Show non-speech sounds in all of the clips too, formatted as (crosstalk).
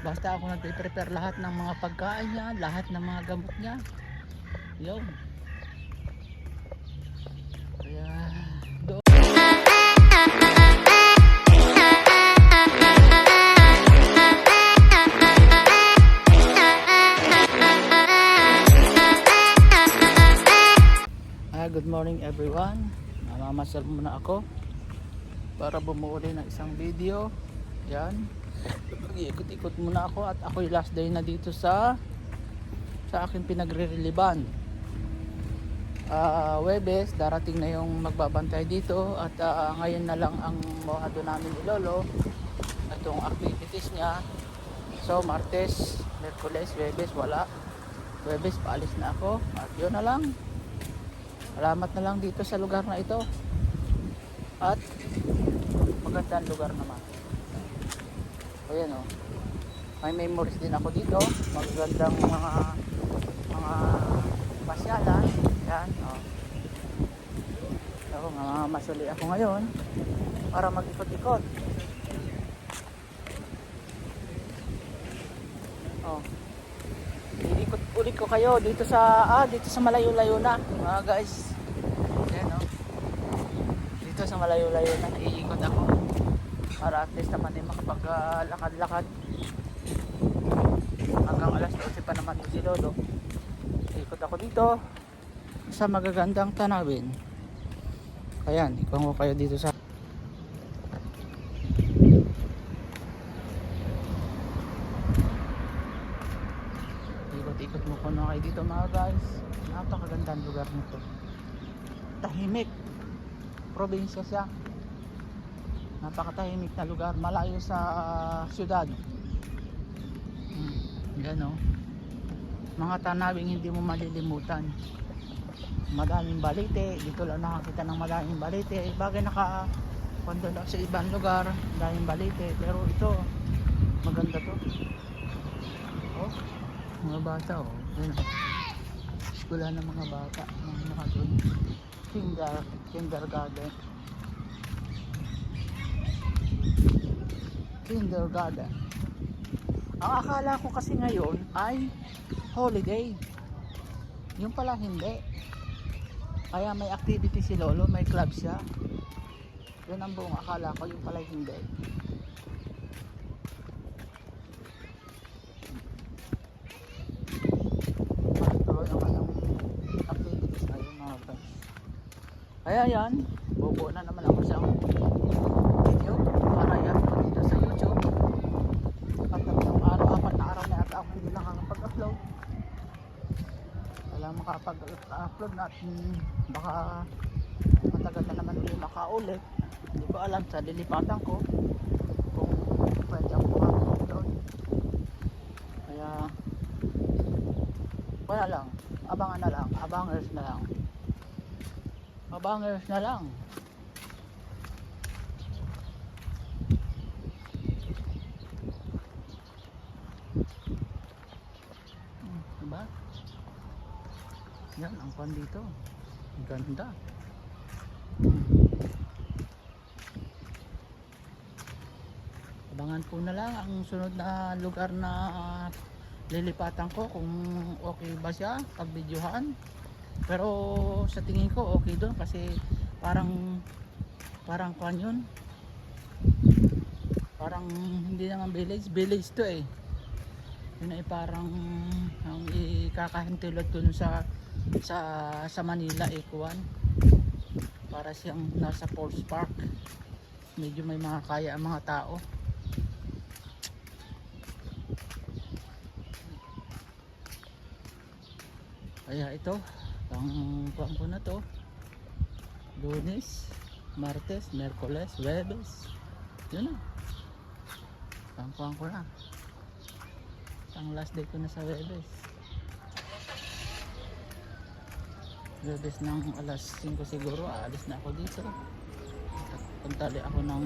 Basta ako nagpe-prepare lahat ng mga pagkain niya, lahat ng mga gamot niya. Yun. Kaya, Ah, good morning everyone. Namamasal muna ako para bumuo rin ng isang video. Yan. Mag-iikot-ikot muna ako at ako'y last day na dito sa sa aking pinagre-reliban. Ah, Webes, darating na yung magbabantay dito at ah, ngayon na lang ang mohado namin ni Lolo itong activities niya. So, Martes, Merkules, Webes, wala. Webes, paalis na ako. At yun na lang. Salamat na lang dito sa lugar na ito. At magandang lugar naman. O yan o. May memories din ako dito. Magagandang mga mga pasyalan. Yan o. Ako nga masuli ako ngayon para mag-ikot-ikot. Oh. Iikot ulit ko kayo dito sa ah dito sa malayo-layo na mga guys. Yan oh. Dito sa malayo-layo na iikot ako. Para at least naman ay makapaglakad-lakad. Hanggang alas 12 pa naman si Lolo. Ikot ako dito sa magagandang tanawin. Ayan, ikon ko kayo dito sa ikot-ikot mo ko na kayo dito mga guys napakagandang lugar nito tahimik probinsya siya napakatahimik na lugar. Malayo sa ah, syudad. Hmm, yan o mga tanawing hindi mo malilimutan. Madaming balite. Dito lang nakakita ng madaming balite. Bagay naka kondo lang sa ibang lugar daming balite. Pero ito maganda to. Oh mga bata oh. Yun oh. Ng mga bata mga nakatun kinder kindergarten kindergarten. Ang akala ko kasi ngayon ay holiday. Yung pala hindi. Kaya may activity si Lolo may club siya. Yun ang buong akala ko yung pala hindi. Kaya yan, bubuo na naman ako sa video para yan ko dito sa YouTube. At tatlong araw, apat na araw na yata ako hindi nakakapag-upload. Wala makapag-upload na at hmm, baka matagal na naman ulit makaulit. Hindi ko alam sa lilipatan ko kung pwede ako makapag-upload. Kaya wala lang. Abangan na lang. Abangers na lang. Abangers na lang. Hmm, diba? Pan dito. Ang ganda. Abangan po na lang ang sunod na lugar na ah, lilipatan ko kung okay ba siya pag videohan pero sa tingin ko okay doon kasi parang parang kwan yun parang hindi naman village village to eh yun ay parang ang ikakahintilot dun sa sa sa Manila eh kwan para siyang nasa Force Park medyo may mga kaya ang mga tao Kaya ito, pang pang ko na to. Lunes, Martes, Merkoles, Webes. Yun na. Pang pang ko na. Ang last day ko na sa Webes. Webes ng alas 5 siguro, aalis na ako dito. Puntali ako ng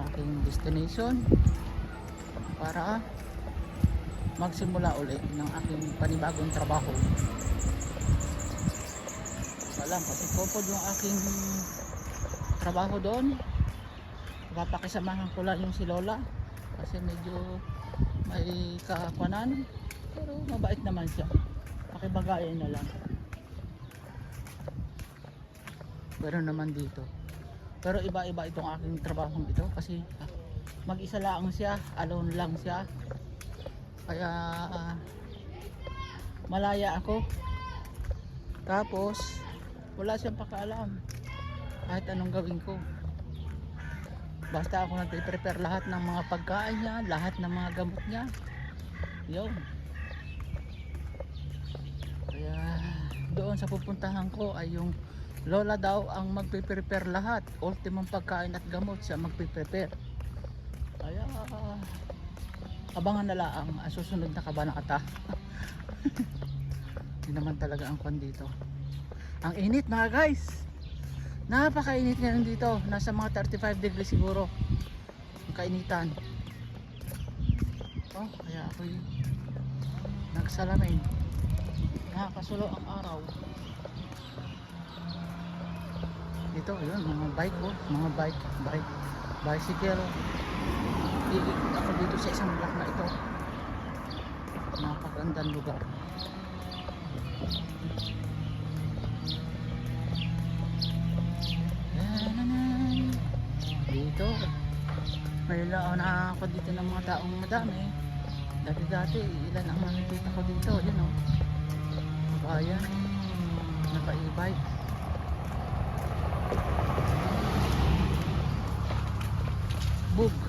aking destination para magsimula ulit ng aking panibagong trabaho. Walang kasi kopod yung aking trabaho doon. Papakisamahan ko lang yung si Lola kasi medyo may kakwanan pero mabait naman siya pakibagayan na lang pero naman dito. Pero iba iba itong aking trabaho ito kasi ah, mag-isa lang siya alone lang siya. Kaya ah, malaya ako. Tapos wala siyang pakaalam kahit anong gawin ko. Basta ako nagpe-prepare lahat ng mga pagkain niya lahat ng mga gamot niya. Yun. Kaya doon sa pupuntahan ko ay yung lola daw ang magpe-prepare lahat. Ultimong pagkain at gamot siya magpe-prepare. Kaya abangan na lang ang susunod na kabanata. (laughs) Yun naman talaga ang kwan dito. Ang init mga guys! Napakainit ngayon dito. Nasa mga 35 degrees siguro. Ang kainitan. Oh kaya ako'y nagsalamin nakakasulo ang araw dito yun mga bike oh. Mga bike bike. Bicycle. Iikot ako dito sa isang block na ito. Napakagandang lugar. Dito. May lao na ako dito ng mga taong madami. Dati dati ilan ang nakikita ko dito yun o bayan naka Book.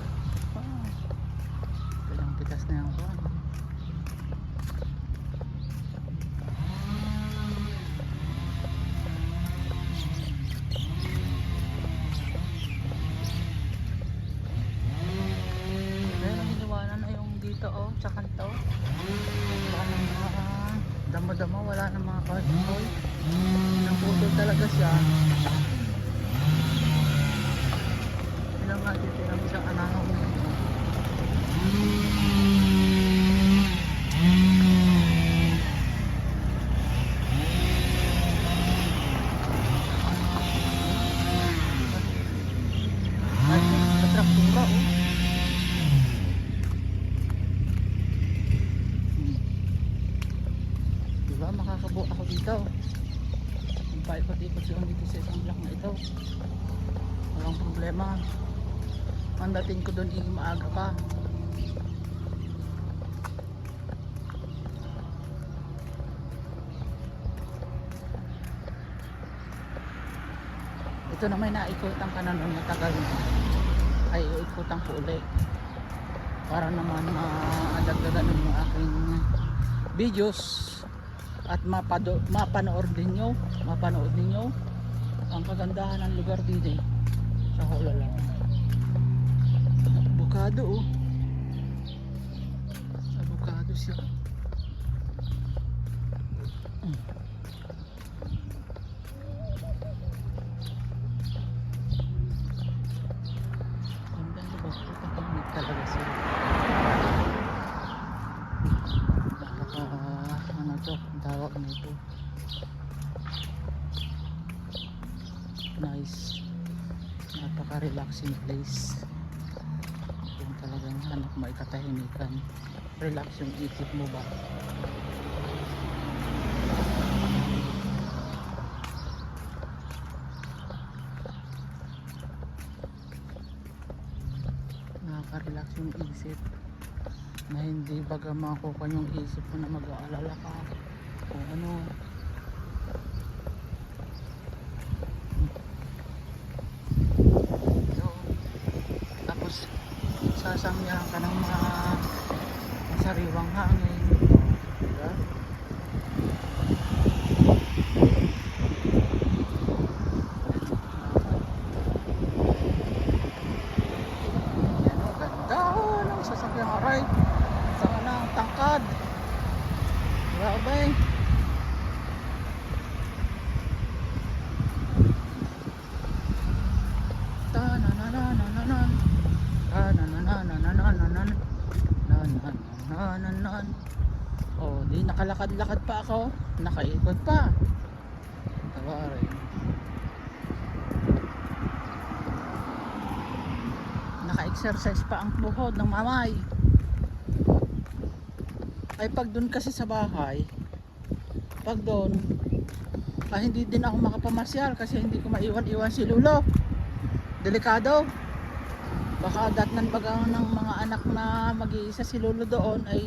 Nga dito yung isang ananong nito. Ay, sa traktura oh. Diba makakabuo ako dito. Ang paikot-ikot siya dito sa isang block na ito. Walang problema. Ang dating ko doon ay maaga pa. Ito na may naikutan ka na noon matagal na. Ay iikutan ko ulit. Para naman maadagdagan ng mga aking videos at mapado, mapanood ninyo mapanood ninyo ang kagandahan ng lugar din eh sa hula lang avocado oh. Avocado siya. Mm. ganda diba tatahimik talaga sila napaka ano to tawag nito. Nice. Napaka relaxing place hanap mo ay katahimikan relax yung isip mo ba? Nakaka-relax yung isip. Na hindi baga makukuha yung isip mo na mag-aalala ka kung ano so, tapos sasangyahan ka ng mga sariwang hangin diba? Yan o, ganda ng sasakyang aray sana ang tangkad grabe Ta-na-na-na-na-na-nan. Ta-na-na-na-na-na-na-nan. Na-na-na-na-na-nan. Oh, di nakalakad-lakad pa ako. Nakaikot pa. Tawari. Nakaikot ma-exercise pa ang buhod ng mamay. Ay pag doon kasi sa bahay, pag doon, ah, hindi din ako makapamasyal kasi hindi ko maiwan-iwan si Lulo. Delikado. Baka datnan baga ng mga anak na mag-iisa si Lulo doon ay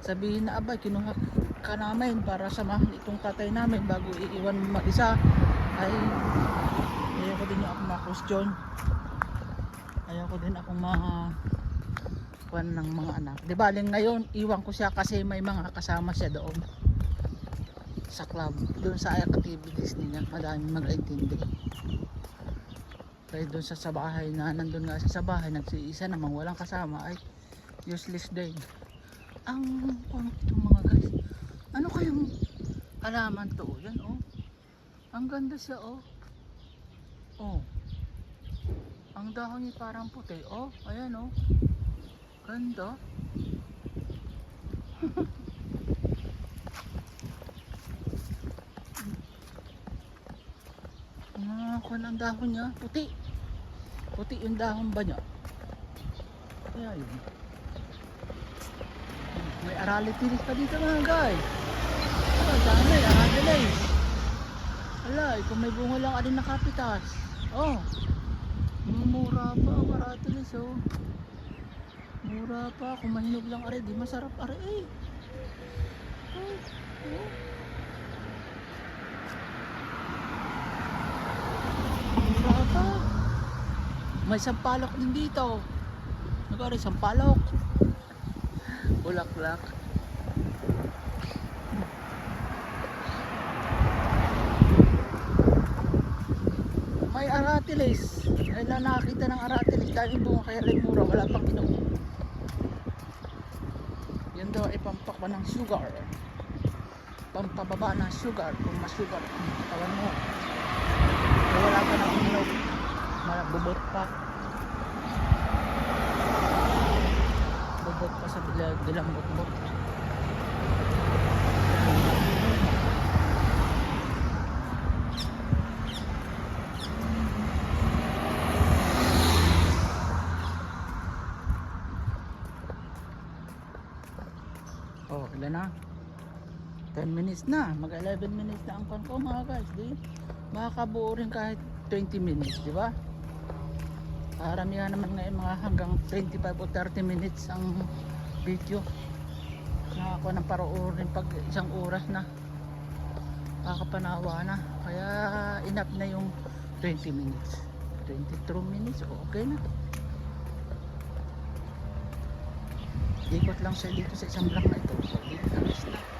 sabihin na abay kinuha ka namin para samahan itong tatay namin bago iiwan mag-isa ay ayoko din yung ako ma-question. Ayoko din akong ma kuwan ng mga anak. Di ba aling ngayon iwan ko siya kasi may mga kasama siya doon sa club doon sa activities niya. Madaming mag-intindi kaya doon sa, sa bahay na nandun nga sa bahay nagsiisa namang walang kasama. Ay useless din. Ang ano itong mga guys ano kayong halaman to? Yan oh. Ang ganda siya oh. Oh. Ang dahon niya parang puti oh. Ayan oh. Ganda. (laughs) Ah kung ang dahon niya puti. Puti yung dahon ba niya? Kaya yun. May aralitilis pa dito mga guys. Oh, dami, aratilis. Ala, eh, kung may bunga lang alin na kapitas. Oh, mura pa ang aratilis oh. Mura pa, kung mahinog lang are, di masarap are eh. Oh, oh. Mura. May sampalok din dito. Nagkari, sampalok bulaklak may aratilis. Ay na nakakita ng aratilis. Dahil yung bunga kaya rin wala pang inom. Yun daw ay pampakba ng sugar. Pampababa ng sugar. Kung masugar ang katawan mo. Kaya wala ka ng inom malabubot pa. Bubot pa sa bilag dilang bukbok oh ilan na 10 minutes na mag 11 minutes na ang pan ko mga guys di makakabuo rin kahit 20 minutes di ba Karamihan naman ngayon mga hanggang 25 o 30 minutes ang video. Nakako ng paroorin pag isang oras na. Kakapanawa na. Kaya enough na yung 20 minutes. 23 minutes, okay na. Ikot lang siya dito sa isang block na ito. Dito na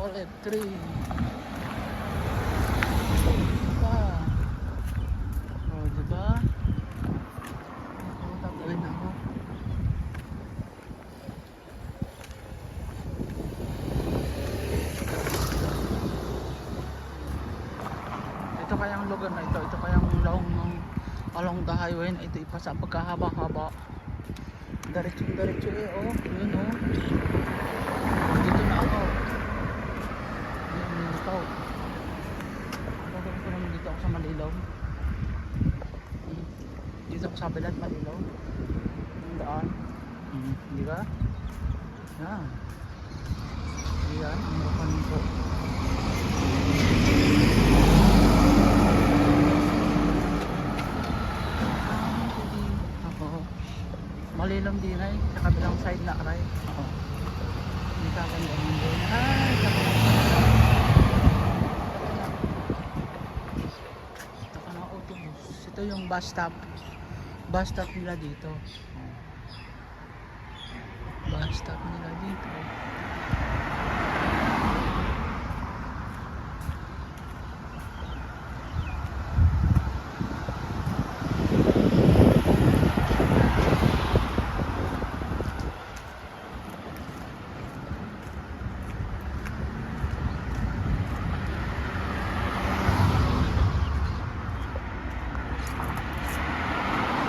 olive tree. Diba? O, diba? Ako, tatawin ako. Ito kayang lugar na ito. Ito kayang long along the highway na ito ipasa pagkahaba-haba. Diretso-diretso eh, oh. Yun, oh. Dito na ako. Ayun, ito. Gagawin ko naman dito ako sa Malilaw. Dito ako sa Bilat, Malilaw. Yung daan. Hmm. Di ba? Yan. Yan, ang bakan ko. Ako. Malilam din ay sa kabilang side na aray. Oo. Hindi ka kang ganyan din. Ay, Ito ka ng autobus. Ito yung bus stop. Bus stop nila dito. Bus stop nila dito.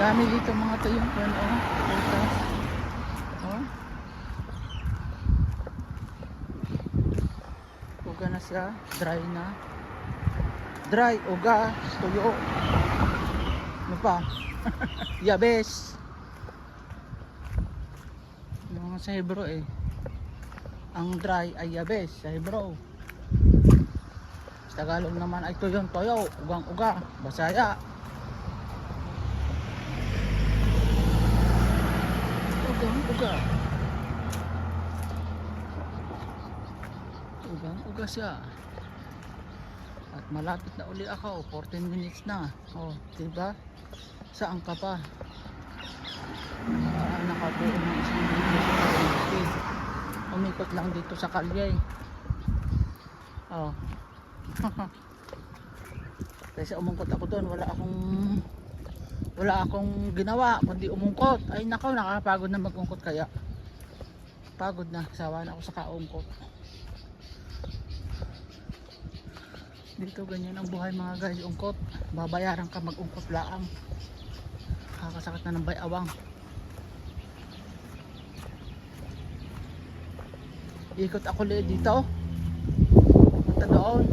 Dami dito mga to yung pan, oh. Prutas. Oh. Uga na siya, dry na. Dry, uga, tuyo. Ano pa? (laughs) Yabes. Yung mga sa Hebro eh. Ang dry ay yabes sa Hebro. Sa Tagalog naman ay tuyong toyo, ugang uga, basaya. Ugang uga. Ugang uga siya. At malapit na uli ako, 14 minutes na. Oh, diba? Saan ka pa? Ah, nakabuo ng isang video. Umikot lang dito sa Kalye. Oh. (laughs) Kasi umungkot ako doon, wala akong wala akong ginawa kundi umungkot. Ay nakaw, nakakapagod na magungkot kaya. Pagod na, sawa na ako sa kaungkot. Dito ganyan ang buhay mga guys, ungkot. Babayaran ka mag-ungkot laang. Kakasakit na ng bayawang. Ikot ako ulit dito. Punta doon.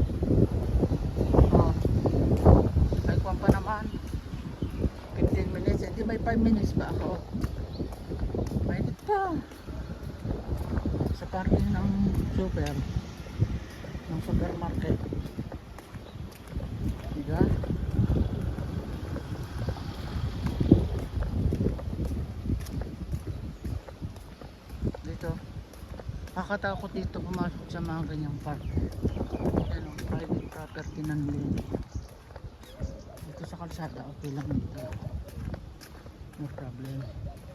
Oh. Ay, kuwan pa naman. 15 minutes. Hindi may 5 minutes pa ako. Mainit pa. Sa parking ng super. Ng supermarket. Diba? Dito. Nakakatakot dito pumasok sa mga ganyang park. Yan private property ng lane. Dito sa kalsada, okay lang dito. Não tem problema.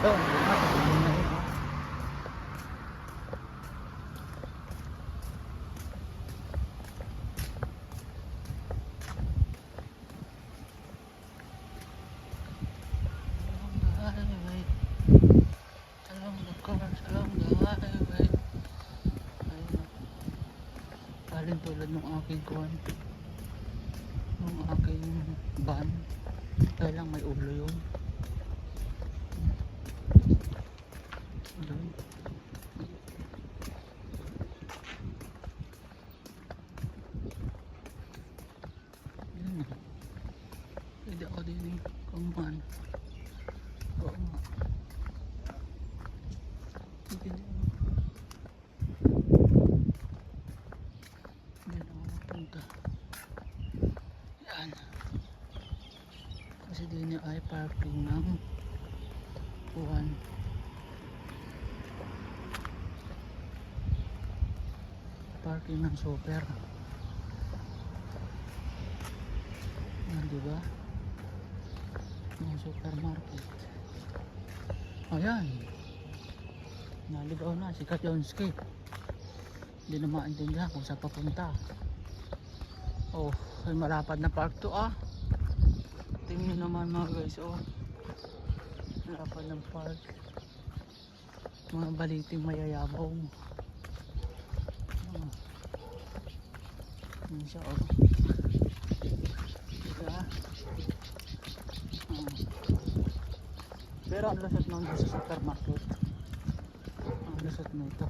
Doon, doon na. Doon na yun. oh. Along the highway. Along the cars, along the highway. Ayun o. Alin tulad ng aking kuwan. Ng aking van. Kaya lang may ulo yun. Doon. Yun o. Pwede ako din man. Oo nga. Hindi na ako. Hindi na ako mapunta. Yan. Kasi din ay parking ng buwan. Parking ng super. Yan, di ba? Supermarket. Ayan. Naligaw na si Kajonski. Hindi na maintindihan kung saan papunta. Oh, ay malapad na park to ah. Tingnan naman mga guys, oh. Malapad ng park. Mga baliting mayayabong. Oh. Yan siya, oh. Diba? Pero ang lusot nun sa supermarket. Ang lusot na ito.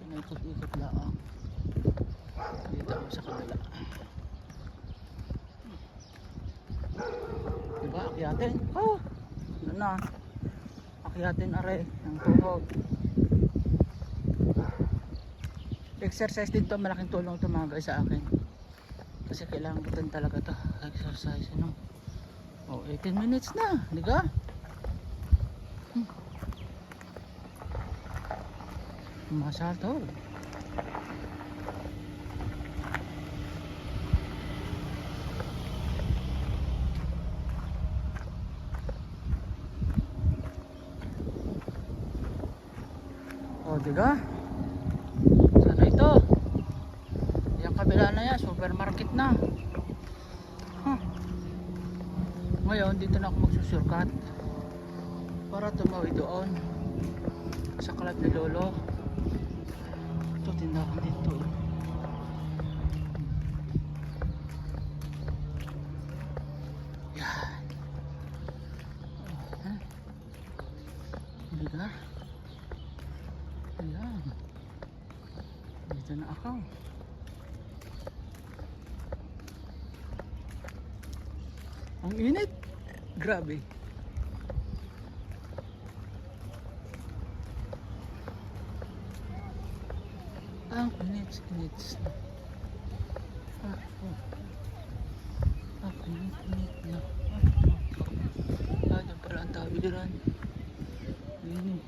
Pinaikot-ikot lang. Dito ako sa kabila. Diba? Akyatin. Oh! Ano na? Akyatin are ng tuhod. Exercise din to. Malaking tulong to mga guys sa akin. Kasi kailangan ko talaga to exercise, ano? Oh, 18 minutes na, di ba? Masalto. O, diga? Sana ito? Yung kabila na yan, supermarket na. Huh. Ngayon, dito na ako magsusurkat. Para tumawi doon. Sa club ni Lolo. Ito, tindahan dito. Yan. Oh, ha? Hindi ka? Ayan. Dito na ako. Ang init. Grabe. Ang init, init. Ah, oh. Ah, init, init na. Ah, ah, dyan pala ang tawiran. Eh.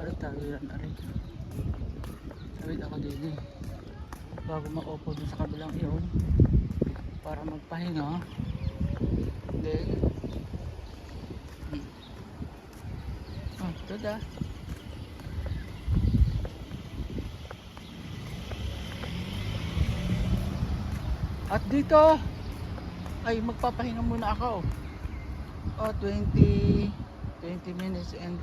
Ano tawiran na rin. Tawid ako din eh. Bago maupo dun sa kabilang iyon. Para magpahinga. Then, hmm. Ah, tada. At dito ay magpapahinga muna ako. Oh, 20 20 minutes and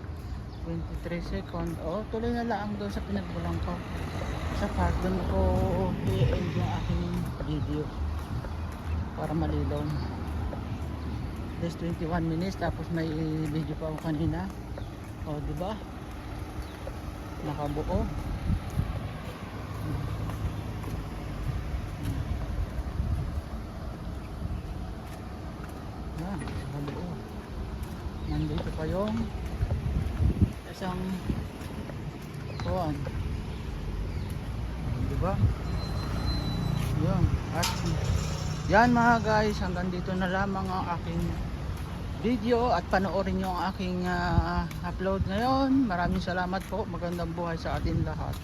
23 seconds. Oh, tuloy na lang doon sa pinagbulang ko. Sa park ko i-end yung aking video para malilaw. There's 21 minutes tapos may video pa ako kanina. Oh, di ba? Nakabuo. Yan, nakabuo. Nandito pa yung isang kuwan. Di ba? Yan. At yan mga guys, hanggang dito na lamang ang aking video at panoorin nyo ang aking ah, upload ngayon. Maraming salamat po. Magandang buhay sa atin lahat.